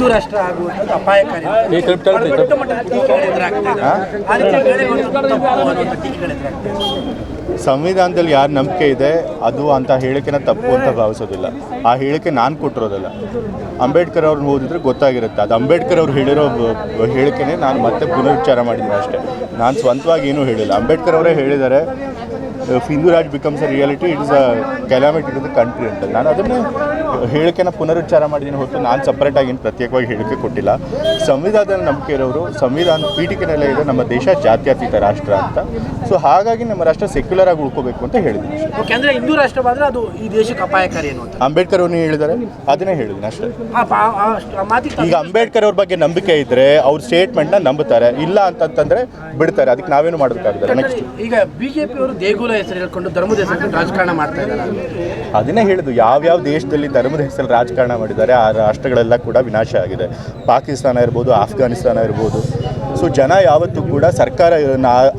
ಹಿಂದೂ ರಾಷ್ಟ್ರ ಆಗುವಂಥದ್ದು ಅಪಾಯಕಾರಿ ದೊಡ್ಡ ಮಟ್ಟದ ಟೀಕೆಗಳು ಟೀಕೆಗಳು ಸಂವಿಧಾನದಲ್ಲಿ ಯಾರು ನಂಬಿಕೆ ಇದೆ ಅದು ಅಂತ ಹೇಳಿಕೆನ ತಪ್ಪು ಅಂತ ಭಾವಿಸೋದಿಲ್ಲ. ಆ ಹೇಳಿಕೆ ನಾನು ಕೊಟ್ಟಿರೋದಲ್ಲ. ಅಂಬೇಡ್ಕರ್ ಅವ್ರನ್ನ ಓದಿದ್ರೆ ಗೊತ್ತಾಗಿರುತ್ತೆ. ಅದು ಅಂಬೇಡ್ಕರ್ ಅವ್ರು ಹೇಳಿರೋ ಹೇಳಿಕೆನೇ ನಾನು ಮತ್ತೆ ಪುನರುಚ್ಚಾರ ಮಾಡಿದ್ದೀನಿ ಅಷ್ಟೇ. ನಾನು ಸ್ವಂತವಾಗಿ ಏನೂ ಹೇಳಿಲ್ಲ. ಅಂಬೇಡ್ಕರ್ ಅವರೇ ಹೇಳಿದ್ದಾರೆ if Hindu Raj becomes a reality it is a calamity to the country ಅಂತ. ನಾನು ಅದನ್ನೇ ಹೇಳಿಕೆನ ಪುನರುಚ್ಚಾರ ಮಾಡಿದ್ದೀನಿ ಹೊತ್ತು ನಾನು ಸಪ್ರೇಟಾಗಿ ಏನು ಪ್ರತ್ಯೇಕವಾಗಿ ಹೇಳಿಕೆ ಕೊಟ್ಟಿಲ್ಲ. ಸಂವಿಧಾನದಲ್ಲಿ ನಂಬಿಕೆ ಇರೋರು ಸಂವಿಧಾನ ಪೀಠಿಕೆನಲ್ಲೇ ಇದೆ ನಮ್ಮ ದೇಶ ಜಾತ್ಯತೀತ ರಾಷ್ಟ್ರ ಅಂತ. ಸೊ ಹಾಗಾಗಿ ನಮ್ಮ ರಾಷ್ಟ್ರ ಸೆಕ್ಯುಲರ್ ಆಗಿ ಉಳ್ಕೋಬೇಕು ಅಂತ ಹೇಳಿದ್ದೀನಿ. ಯಾಕೆಂದ್ರೆ ಓಕೆ ಅಂದ್ರೆ ಹಿಂದೂ ರಾಷ್ಟ್ರವಾದ್ರೆ ಅದು ಈ ದೇಶಕ್ಕೆ ಅಪಾಯಕಾರಿ ಅನ್ನುವಂಥ ಅಂಬೇಡ್ಕರ್ ಅವ್ರು ಹೇಳಿದ್ದಾರೆ ಅದನ್ನೇ ಹೇಳಿದ್ದೀನಿ ಅಷ್ಟೇ. ಈಗ ಅಂಬೇಡ್ಕರ್ ಅವ್ರ ಬಗ್ಗೆ ನಂಬಿಕೆ ಇದ್ರೆ ಅವ್ರ ಸ್ಟೇಟ್ಮೆಂಟ್ನ ನಂಬುತ್ತಾರೆ. ಇಲ್ಲ ಅಂತಂತಂದ್ರೆ ಬಿಡ್ತಾರೆ. ಅದಕ್ಕೆ ನಾವೇನು ಮಾಡಬೇಕಾಗುತ್ತೆ ನೆಕ್ಸ್ಟ್ ಈಗ ಬಿಜೆಪಿ ಅವರು ದೇಗುಲ ಹೆಸರು ಹೇಳ್ಕೊಂಡು ಧರ್ಮದ ಹೆಸರು ರಾಜಕಾರಣ ಮಾಡ್ತಾ ಇದ್ದಾರೆ. ಅದನ್ನೇ ಹೇಳಿದ್ದು. ಯಾವ್ಯಾವ ದೇಶದಲ್ಲಿ ಧರ್ಮದ ಹೆಸರಲ್ಲಿ ರಾಜಕಾರಣ ಮಾಡಿದ್ದಾರೆ, ಆ ರಾಷ್ಟ್ರಗಳೆಲ್ಲ ಕೂಡ ವಿನಾಶ ಆಗಿದೆ. ಪಾಕಿಸ್ತಾನ ಇರ್ಬೋದು, ಆಫ್ಘಾನಿಸ್ತಾನ ಇರ್ಬೋದು. ಸೊ ಜನ ಯಾವತ್ತೂ ಕೂಡ ಸರ್ಕಾರ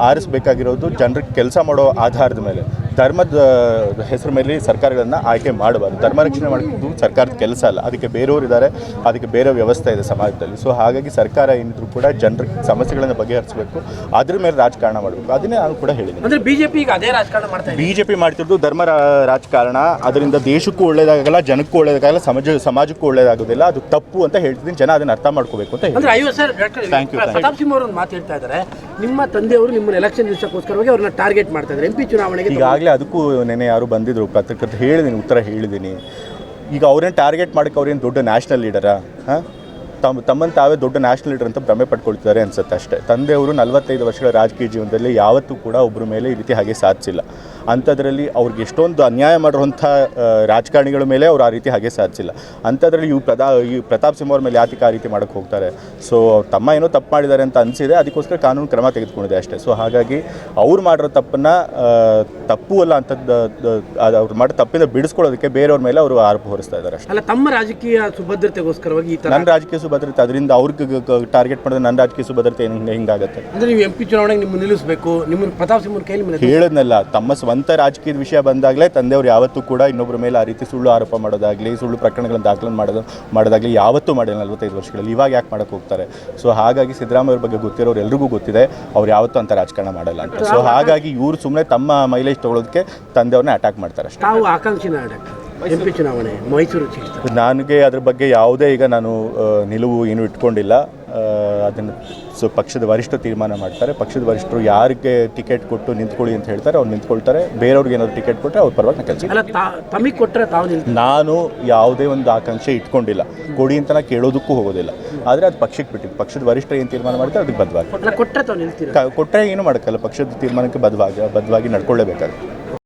ಆರಿಸಬೇಕಾಗಿರೋದು ಜನರಿಗೆ ಕೆಲಸ ಮಾಡೋ ಆಧಾರದ ಮೇಲೆ. ಧರ್ಮದ ಹೆಸರು ಮೇಲೆ ಸರ್ಕಾರಗಳನ್ನು ಆಯ್ಕೆ ಮಾಡಬಾರ್ದು ಧರ್ಮ ರಕ್ಷಣೆ ಮಾಡೋದು ಸರ್ಕಾರದ ಕೆಲಸ ಅಲ್ಲ. ಅದಕ್ಕೆ ಬೇರೆಯವರು ಇದ್ದಾರೆ ಅದಕ್ಕೆ ಬೇರೆ ವ್ಯವಸ್ಥೆ ಇದೆ ಸಮಾಜದಲ್ಲಿ. ಸೊ ಹಾಗಾಗಿ ಸರ್ಕಾರ ಏನಿದ್ರು ಕೂಡ ಜನರ ಸಮಸ್ಯೆಗಳನ್ನು ಬಗೆಹರಿಸಬೇಕು. ಅದ್ರ ಮೇಲೆ ರಾಜಕಾರಣ ಮಾಡಬೇಕು. ಅದನ್ನೇ ನಾನು ಕೂಡ ಹೇಳಿದ್ದೀನಿ. ಅಂದ್ರೆ ಬಿಜೆಪಿ ಈಗ ಅದೇ ರಾಜಕಾರಣ ಮಾಡ್ತಾರೆ ಬಿ ಜೆ ಪಿ ಮಾಡ್ತಿರೋದು ಧರ್ಮ ರಾಜಕಾರಣ. ಅದರಿಂದ ದೇಶಕ್ಕೂ ಒಳ್ಳೇದಾಗಲ್ಲ ಜನಕ್ಕೂ ಒಳ್ಳೇದಾಗಲ್ಲ ಸಮಾಜ ಸಮಾಜಕ್ಕೂ ಒಳ್ಳೇದಾಗೋದಿಲ್ಲ ಅದು ತಪ್ಪು ಅಂತ ಹೇಳ್ತಿದ್ದೀನಿ. ಜನ ಅದನ್ನ ಅರ್ಥ ಮಾಡ್ಕೋಬೇಕು ಅಂತ ಹೇಳಿ ಅಂದ್ರೆ you sir thank you. Pratap Simha ಅವರು ಮಾತು ಹೇಳ್ತಾ ಇದ್ದಾರೆ. ನಿಮ್ಮ ತಂದೆಯವರು ನಿಮ್ಮನ್ನ ಎಲೆಕ್ಷನ್ ದಿವಸಕ್ಕೋಸ್ಕರವಾಗಿ ಅವ್ರನ್ನ ಟಾರ್ಗೆಟ್ ಮಾಡ್ತಾ ಇದ್ದಾರೆ. ಎಂ ಪಿ ಚುನಾವಣೆಗೆ ಈಗಾಗಲೇ ಅದಕ್ಕೂ ನೆನೆ ಯಾರು ಬಂದಿದ್ರು, ಪತ್ರಕರ್ತ ಹೇಳಿದ್ದೀನಿ ಉತ್ತರ ಹೇಳಿದ್ದೀನಿ ಈಗ ಅವ್ರೇನು ಟಾರ್ಗೆಟ್ ಮಾಡೋಕ್ಕೆ ಅವ್ರೇನು ದೊಡ್ಡ ನ್ಯಾಷನಲ್ ಲೀಡರಾ ಹಾಂ? ತಮ್ಮ ತಮ್ಮನ್ನು ತಾವೇ ದೊಡ್ಡ ನ್ಯಾಷನಲ್ ಲೀಡರ್ ಅಂತ ಭ್ರಮೆ ಪಡ್ಕೊಳ್ತಿದ್ದಾರೆ ಅನ್ಸುತ್ತೆ ಅಷ್ಟೇ. ತಂದೆಯವರು ನಲವತ್ತೈದು ವರ್ಷಗಳ ರಾಜಕೀಯ ಜೀವನದಲ್ಲಿ ಯಾವತ್ತೂ ಕೂಡ ಒಬ್ಬರ ಮೇಲೆ ಈ ರೀತಿ ಹಾಗೆ ಸಾಧಿಸಿಲ್ಲ. ಅಂಥದ್ರಲ್ಲಿ ಅವ್ರಿಗೆ ಎಷ್ಟೊಂದು ಅನ್ಯಾಯ ಮಾಡಿರುವಂಥ ರಾಜಕಾರಣಿಗಳ ಮೇಲೆ ಅವ್ರು ಆ ರೀತಿ ಹಾಗೆ ಸಾಧಿಸಿಲ್ಲ. ಅಂಥದ್ರಲ್ಲಿ ಇವು ಪ್ರದಾ ಈ ಪ್ರತಾಪ್ ಸಿಂಹ ಅವ್ರ ಮೇಲೆ ಯಾತಿಗೆ ಆ ರೀತಿ ಮಾಡೋಕ್ಕೆ ಹೋಗ್ತಾರೆ. ಸೊ ತಮ್ಮ ಏನೋ ತಪ್ಪು ಮಾಡಿದ್ದಾರೆ ಅಂತ ಅನಿಸಿದೆ ಅದಕ್ಕೋಸ್ಕರ ಕಾನೂನು ಕ್ರಮ ತೆಗೆದುಕೊಂಡಿದೆ ಅಷ್ಟೇ. ಸೊ ಹಾಗಾಗಿ ಅವ್ರು ಮಾಡಿರೋ ತಪ್ಪನ್ನು ತಪ್ಪು ಅಲ್ಲ ಅಂಥದ್ದು ಅವ್ರು ಮಾಡೋ ತಪ್ಪಿಂದ ಬಿಡಿಸ್ಕೊಳ್ಳೋದಕ್ಕೆ ಬೇರೆಯವ್ರ ಮೇಲೆ ಅವರು ಆರೋಪ ಹೊರಿಸ್ತಾ ಇದ್ದಾರೆ ಅಷ್ಟೇ. ಅಲ್ಲ ತಮ್ಮ ರಾಜಕೀಯ ಸುಭದ್ರತೆಗೋಸ್ಕರವಾಗಿ ನನ್ನ ರಾಜಕೀಯ ಸುಭದ್ರತೆ ಅದರಿಂದ ಅವ್ರಿಗೆ ಟಾರ್ಗೆಟ್ ಮಾಡಿದ್ರೆ ನನ್ನ ರಾಜಕೀಯ ಸುಭದ್ರತೆ ಹಿಂಗಾಗುತ್ತೆ? ಅಂದರೆ ನೀವು ಎಂ ಪಿ ಚುನಾವಣೆಗೆ ನಿಮ್ಮನ್ನು ನಿಲ್ಲಿಸಬೇಕು ನಿಮ್ಮ ಪ್ರತಾಪ್ ಸಿಂಹ ಕೈಲಿ ಹೇಳದ್ನಲ್ಲ ತಮ್ಮ ಸ್ವಂತ ರಾಜಕೀಯದ ವಿಷಯ ಬಂದಾಗಲೇ ತಂದೆಯವರು ಯಾವತ್ತೂ ಕೂಡ ಇನ್ನೊಬ್ಬರ ಮೇಲೆ ಆ ರೀತಿ ಸುಳ್ಳು ಆರೋಪ ಮಾಡೋದಾಗಲಿ ಸುಳ್ಳು ಪ್ರಕರಣಗಳನ್ನು ದಾಖಲೆ ಮಾಡೋದು ಮಾಡೋದಾಗಲಿ ಯಾವತ್ತೂ ಮಾಡಿಲ್ಲ ನಲವತ್ತೈದು ವರ್ಷಗಳಲ್ಲಿ. ಇವಾಗ ಯಾಕೆ ಮಾಡಕ್ಕೆ ಹೋಗ್ತಾರೆ? ಸೊ ಹಾಗಾಗಿ ಸಿದ್ದರಾಮಯ್ಯ ಬಗ್ಗೆ ಗೊತ್ತಿರೋರು ಎಲ್ರಿಗೂ ಗೊತ್ತಿದೆ ಅವ್ರು ಯಾವತ್ತೂ ಅಂತ ರಾಜಕಾರಣ ಮಾಡಲ್ಲ ಅಂತ. ಸೊ ಹಾಗಾಗಿ ಇವರು ಸುಮ್ಮನೆ ತಮ್ಮ ಮೈಲೇಜ್ ತೊಗೊಳೋದಕ್ಕೆ ತಂದೆಯವ್ರನ್ನ ಅಟ್ಯಾಕ್ ಮಾಡ್ತಾರೆ ಅಷ್ಟೇ. ಎಂ ಪಿ ಚುನಾವಣೆ ಮೈಸೂರು ನನಗೆ ಅದ್ರ ಬಗ್ಗೆ ಯಾವುದೇ ಈಗ ನಾನು ನಿಲುವು ಏನು ಇಟ್ಕೊಂಡಿಲ್ಲ. ಅದನ್ನು ಸೊ ಪಕ್ಷದ ವರಿಷ್ಠ ತೀರ್ಮಾನ ಮಾಡ್ತಾರೆ. ಪಕ್ಷದ ವರಿಷ್ಠರು ಯಾರಿಗೆ ಟಿಕೆಟ್ ಕೊಟ್ಟು ನಿಂತ್ಕೊಳ್ಳಿ ಅಂತ ಹೇಳ್ತಾರೆ ಅವ್ರು ನಿಂತ್ಕೊಳ್ತಾರೆ. ಬೇರೆಯವ್ರಿಗೆ ಏನಾದ್ರು ಟಿಕೆಟ್ ಕೊಟ್ಟರೆ ಅವ್ರ ಪರವಾಗಿ ಕೆಲಸ ಕೊಟ್ಟರೆ ನಾನು ಯಾವುದೇ ಒಂದು ಆಕಾಂಕ್ಷೆ ಇಟ್ಕೊಂಡಿಲ್ಲ. ಕೊಡಿ ಅಂತ ನಾನು ಕೇಳೋದಕ್ಕೂ ಹೋಗೋದಿಲ್ಲ. ಆದರೆ ಅದು ಪಕ್ಷಕ್ಕೆ ಬಿಟ್ಟಿದ್ದು. ಪಕ್ಷದ ವರಿಷ್ಠ ಏನು ತೀರ್ಮಾನ ಮಾಡ್ತಾರೆ ಅದಕ್ಕೆ ಬದ್ಧವಾಗಿ ಕೊಟ್ಟರೆ ಏನು ಮಾಡೋಕ್ಕಲ್ಲ. ಪಕ್ಷದ ತೀರ್ಮಾನಕ್ಕೆ ಬದ್ವಾಗಿ ಬದ್ಧವಾಗಿ ನಡ್ಕೊಳ್ಳೇಬೇಕಾಗುತ್ತೆ.